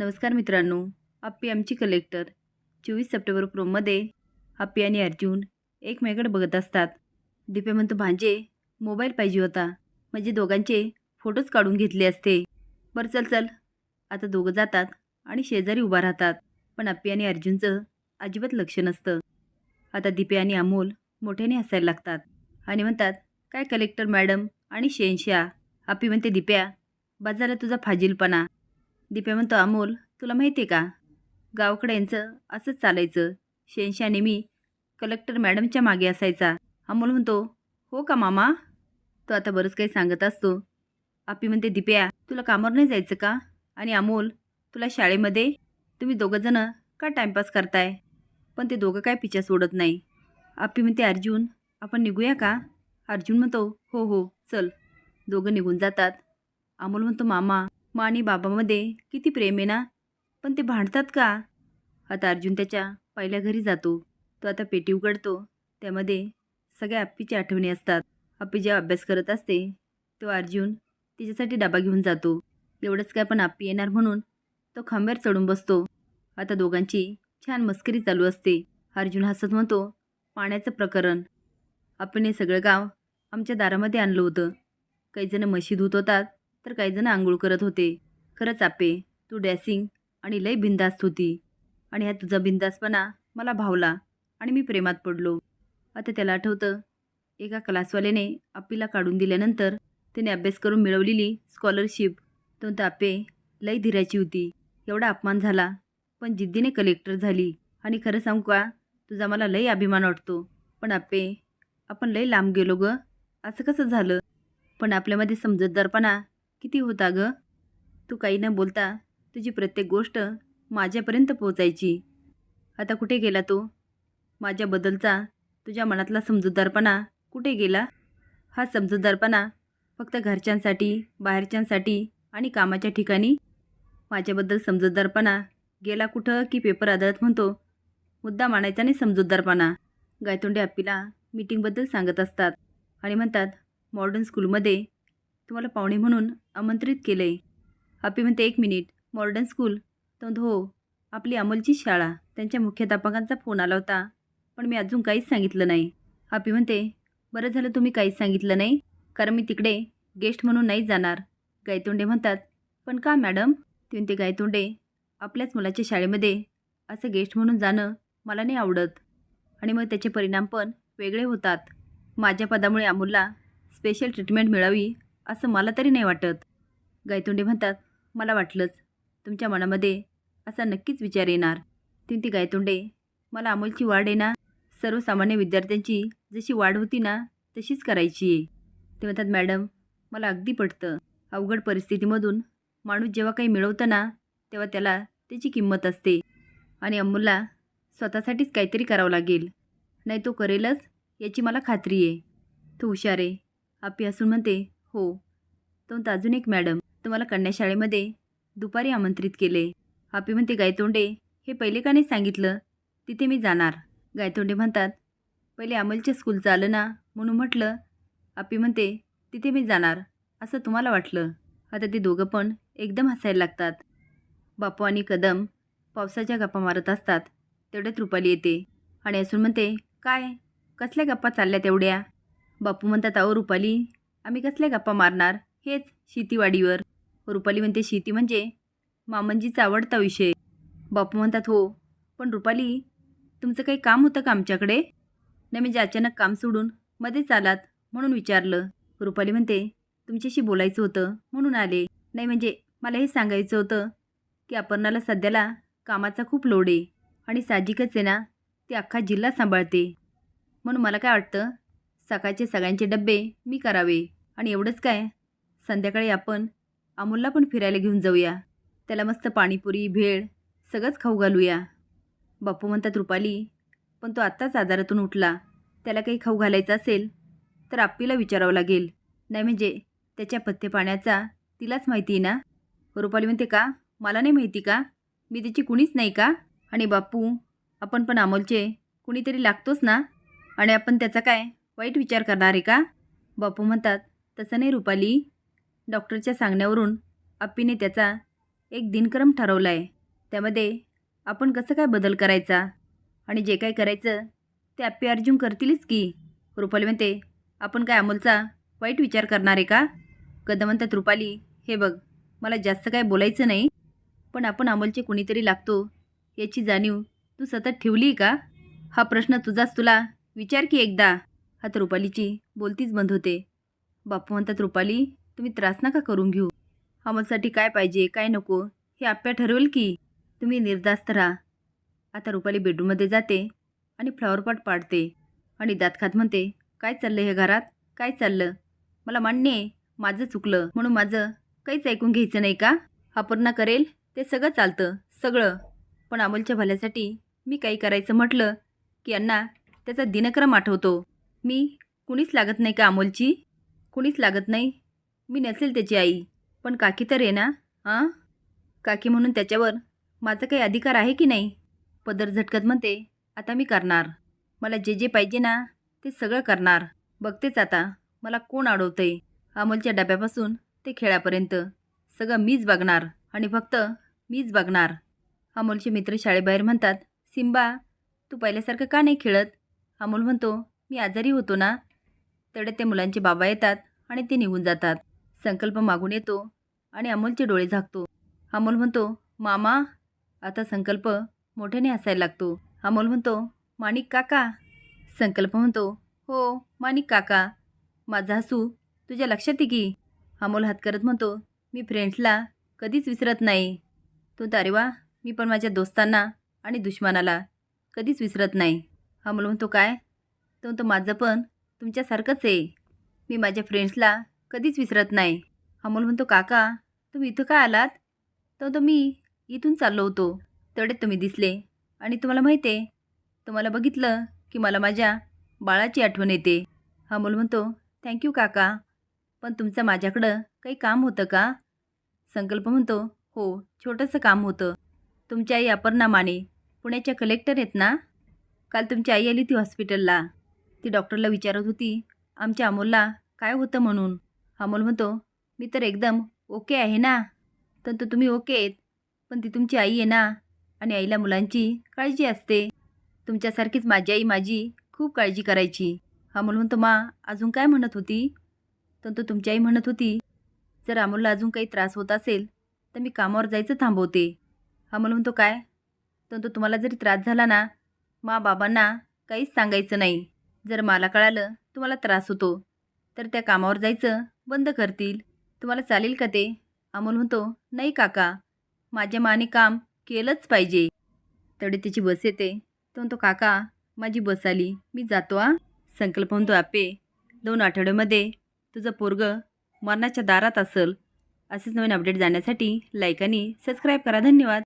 नमस्कार मित्रांनो आप्पी आमची कलेक्टर चोवीस सप्टेंबर प्रोमध्ये आप्पी आणि अर्जुन एकमेकडे बघत असतात. दिपे म्हणतो भांजे मोबाईल पाहिजे होता. म्हणजे दोघांचे फोटोज काढून घेतले असते. बरं चल चल. आता दोघं जातात आणि शेजारी उभा राहतात. पण आप्पी आणि अर्जुनचं अजिबात लक्ष नसतं. आता दिपे आणि अमोल मोठ्याने हसायला लागतात आणि म्हणतात काय कलेक्टर मॅडम आणि शेनशा? आप्पी म्हणते दिप्या बाजारात तुझा फाजीलपणा दिप्या म्हणतो अमोल तुला माहिती आहे का गावकड्यांचं असंच चालायचं. शेनशा नेहमी कलेक्टर मॅडमच्या मागे असायचा. अमोल म्हणतो हो का मामा? तो आता बरंच काही सांगत असतो. आपी म्हणते दिप्या तुला कामावर नाही जायचं का? आणि अमोल तुला शाळेमध्ये तुम्ही दोघंजणं का टाईमपास करताय? पण ते दोघं काय पिछा सोडत नाही. आपी म्हणते अर्जुन आपण निघूया का? अर्जुन म्हणतो हो हो चल. दोघं निघून जातात. अमोल म्हणतो मामा मा आणि बाबामध्ये किती प्रेम आहे ना? पण ते भांडतात का? आता अर्जुन त्याच्या पहिल्या घरी जातो. तो आता पेटी उघडतो. त्यामध्ये सगळ्या आप्पीच्या आठवणी असतात. आप्पी जेव्हा अभ्यास करत असते तो अर्जुन तिच्यासाठी डबा घेऊन जातो. एवढंच काय पण आप्पी येणार म्हणून तो खांब्यावर चढून बसतो. आता दोघांची छान मस्करी चालू असते. अर्जुन हसत म्हणतो पाण्याचं प्रकरण. आप्पीने सगळं गाव आमच्या दारामध्ये आणलं होतं. काही जण म्हशी धुत होतात. तर काही जण आंघोळ करत होते. खरंच आपे तू डॅसिंग आणि लय बिंदास्त होती. आणि हा तुझा बिंदासपणा मला भावला आणि मी प्रेमात पडलो. आता त्याला आठवतं एका क्लासवाल्याने आप्पीला काढून दिल्यानंतर त्याने अभ्यास करून मिळवलेली स्कॉलरशिप तो तापे लई धीराची होती. एवढा अपमान झाला पण जिद्दीने कलेक्टर झाली. आणि खरं सांगू का तुझा मला लई अभिमान वाटतो. पण आपे आपण लई लांब गेलो ग. असं कसं झालं? पण आपल्यामध्ये समजतदारपणा किती होता ग? तू काही न बोलता तुझी प्रत्येक गोष्ट माझ्यापर्यंत पोचायची आता कुठे गेला तो? माझ्याबद्दलचा तुझ्या मनातला समजूतदारपणा कुठे गेला? हा समजूतदारपणा फक्त घरच्यांसाठी बाहेरच्यांसाठी आणि कामाच्या ठिकाणी? माझ्याबद्दल समजूतदारपणा गेला कुठं की पेपर आदळत म्हणतो? मुद्दा मानायचा नाही समजूतदारपणा. गायतोंडे अप्पीला मीटिंगबद्दल सांगत असतात आणि म्हणतात मॉडर्न स्कूलमध्ये तुम्हाला पाहुणे म्हणून आमंत्रित केलं. आहे आपी म्हणते एक मिनिट. Modern school. तो हो. आपली अमोलची शाळा. त्यांच्या मुख्याध्यापकांचा फोन आला होता. पण मी अजून काहीच सांगितलं नाही. अपी म्हणते बरं झालं तुम्ही काहीच सांगितलं नाही. कारण मी तिकडे गेस्ट म्हणून नाही जाणार. गायतोंडे म्हणतात पण का मॅडम? ते म्हणते गायतोंडे आपल्याच मुलाच्या शाळेमध्ये असं गेस्ट म्हणून जाणं मला नाही आवडत. आणि मग त्याचे परिणाम पण वेगळे होतात. माझ्या पदामुळे अमोलला स्पेशल ट्रीटमेंट मिळावी असं मला तरी नाही वाटत. गायतोंडे म्हणतात मला वाटलंच. तुमच्या मनामध्ये असा नक्कीच विचार येणार. ती ती गायतोंडे मला अमोलची वाढ आहे ना? सर्वसामान्य विद्यार्थ्यांची जशी वाढ होती ना तशीच करायची आहे. ते म्हणतात मॅडम मला अगदी पटतं. अवघड परिस्थितीमधून माणूस जेव्हा काही मिळवतं ना तेव्हा त्याला त्याची किंमत असते. आणि अमोलला स्वतःसाठीच काहीतरी करावं लागेल. नाही तो करेलच याची मला खात्री आहे. तो हुशार आहे. आपी असून म्हणते हो. तो अजून एक मॅडम तुम्हाला कन्याशाळेमध्ये दुपारी आमंत्रित केले. आपी म्हणते गायतोंडे हे पहिले का नाही सांगितलं? तिथे मी जाणार. गायतोंडे म्हणतात पहिले अमलच्या स्कूलचं आलं ना? म्हणून म्हटलं आपी म्हणते तिथे मी जाणार. असं तुम्हाला वाटलं? आता ते दोघं पण एकदम हसायला लागतात. बापू आणि कदम पावसाच्या गप्पा मारत असतात. तेवढ्यात रुपाली येते आणि असून म्हणते काय? कसल्या गप्पा चालल्या तेवढ्या? बापू म्हणतात अहो रुपाली आम्ही कसल्या गप्पा मारणार? हेच शेतीवाडीवर. रुपाली म्हणते शेती म्हणजे मामंजीचा आवडता विषय. बापू म्हणतात हो पण रुपाली तुमचं काही काम होतं का आमच्याकडे? नाही म्हणजे अचानक काम सोडून मध्येच आलात म्हणून विचारलं. रुपाली म्हणते तुमच्याशी बोलायचं होतं म्हणून आले. नाही म्हणजे मला हे सांगायचं होतं की अपर्णाला सध्याला कामाचा खूप लोड आहे आणि साहजिकच आहे ना ती अख्खा जिल्हा सांभाळते. म्हणून मला काय वाटतं सकाळचे सगळ्यांचे डब्बे मी करावे. आणि एवढंच काय? संध्याकाळी आपण अमोलला पण फिरायला घेऊन जाऊया. त्याला मस्त पाणीपुरी भेळ सगळंच खाऊ घालूया. बापू म्हणतात रुपाली पण तो आत्ताच आजारातून उठला. त्याला काही खाऊ घालायचं असेल तर आप्पीला विचारावं लागेल. नाही म्हणजे त्याच्या पथ्य पाण्याचा तिलाच माहिती आहे ना? रुपाली म्हणते का? मला नाही माहिती का? मी तिची कुणीच नाही का? आणि बापू आपण पण अमोलचे कुणीतरी लागतोच ना? आणि आपण त्याचा काय? वाईट विचार करणार आहे का? बापू म्हणतात तसं नाही रुपाली. डॉक्टरच्या सांगण्यावरून अप्पीने त्याचा एक दिनक्रम ठरवला आहे त्यामध्ये आपण कसं काय बदल करायचा? आणि जे काय करायचं ते अप्पी अर्जुन करतीलच की. रुपाली म्हणते आपण काय अमोलचा वाईट विचार करणार आहे का? कदम म्हणतात रुपाली हे बघ मला जास्त काय बोलायचं नाही पण आपण अमोलचे कुणीतरी लागतो याची जाणीव तू सतत ठेवली का? हा प्रश्न तुझाच तुला विचार की एकदा. आता रुपालीची बोलतीच बंद होते. बापू म्हणतात रुपाली तुम्ही त्रास नका करून घेऊ. अमोलसाठी काय पाहिजे काय नको हे आप्या ठरवेल की तुम्ही निर्धास्त राहा. आता रुपाली बेडरूममध्ये जाते आणि फ्लॉवरपॉट पाडते आणि दातखात म्हणते काय चाललं हे घरात? काय चाललं? मला मान्य आहे माझं चुकलं म्हणून माझं काहीच ऐकून घ्यायचं नाही का? अपर्णा करेल ते सगळं चालतं सगळं. पण अमोलच्या भल्यासाठी मी काही करायचं म्हटलं की अण्णा त्याचा दिनक्रम आठवतो. मी कुणीच लागत नाही का अमोलची? कुणीच लागत नाही. मी नसेल त्याची आई. पण काकी तर आहे ना हां काकी म्हणून त्याच्यावर माझा काही अधिकार आहे की नाही? पदर झटकत म्हणते आता मी करणार. मला जे जे पाहिजे ना ते सगळं करणार. बघतेच आता मला कोण अडवतंय? अमोलच्या डब्यापासून ते खेळापर्यंत. सगळं मीच बघणार आणि फक्त मीच बघणार. अमोलचे मित्र शाळेबाहेर म्हणतात सिम्बा तू पहिल्यासारखं का नाही खेळत? अमोल म्हणतो मी आजारी होतो ना? तडे ते मुलांचे बाबा येतात आणि ते निघून जातात. संकल्प मागून येतो आणि अमोलचे डोळे झाकतो. अमोल म्हणतो मामा. आता संकल्प मोठ्याने हसायला लागतो. अमोल म्हणतो माणिक काका. संकल्प म्हणतो हो माणिक काका. माझा हसू तुझ्या लक्षात आहे की? अमोल हात करत म्हणतो मी फ्रेंड्सला कधीच विसरत नाही. तो अरे वा मी पण माझ्या दोस्तांना आणि दुश्मनाला कधीच विसरत नाही. अमोल म्हणतो काय? तर तो माझं पण. तुमच्यासारखंच आहे. मी माझ्या फ्रेंड्सला कधीच विसरत नाही. अमोल म्हणतो काका तुम्ही इथं का आलात? तर तो मी इथून चाललो होतो. तेवढ्यात तुम्ही दिसले. आणि तुम्हाला माहिती आहे तुम्हाला बघितलं की मला माझ्या बाळाची आठवण येते. अमोल म्हणतो थँक्यू काका. पण तुमचं माझ्याकडं काही काम होतं का? संकल्प म्हणतो हो छोटंसं काम होतं. तुमची आई अपर्णा माने पुण्याच्या कलेक्टर आहेत ना? काल तुमची आई आली ती हॉस्पिटलला ती डॉक्टरला विचारत होती आमच्या अमोलला काय होतं म्हणून? अमोल म्हणतो मी तर एकदम ओके आहे ना तर तो तुम्ही ओके आहेत पण ती तुमची आई आहे ना आणि आईला मुलांची काळजी असते. तुमच्यासारखीच माझी आई माझी खूप काळजी करायची. अमोल म्हणतो मा अजून काय म्हणत होती? तर तो तुमची आई म्हणत होती जर अमोलला अजून काही त्रास होत असेल तर मी कामावर जायचं थांबवते. अमोल म्हणतो काय? तर तो तुम्हाला जरी त्रास झाला ना मा बाबांना काहीच सांगायचं नाही. जर मला कळालं तुम्हाला त्रास होतो तर त्या कामावर जायचं बंद करतील. तुम्हाला चालेल का ते? अमोल म्हणतो नाही काका माझ्या माने काम केलंच पाहिजे. तेवढे त्याची बस येते. तो म्हणतो काका माझी बस आली मी जातो आ संकल्प म्हणतो आपे दोन आठवड्यामध्ये तुझं पोरग मरणाच्या दारात असेल. असेच नवीन अपडेट जाण्यासाठी लाईक आणि सबस्क्राईब करा. धन्यवाद.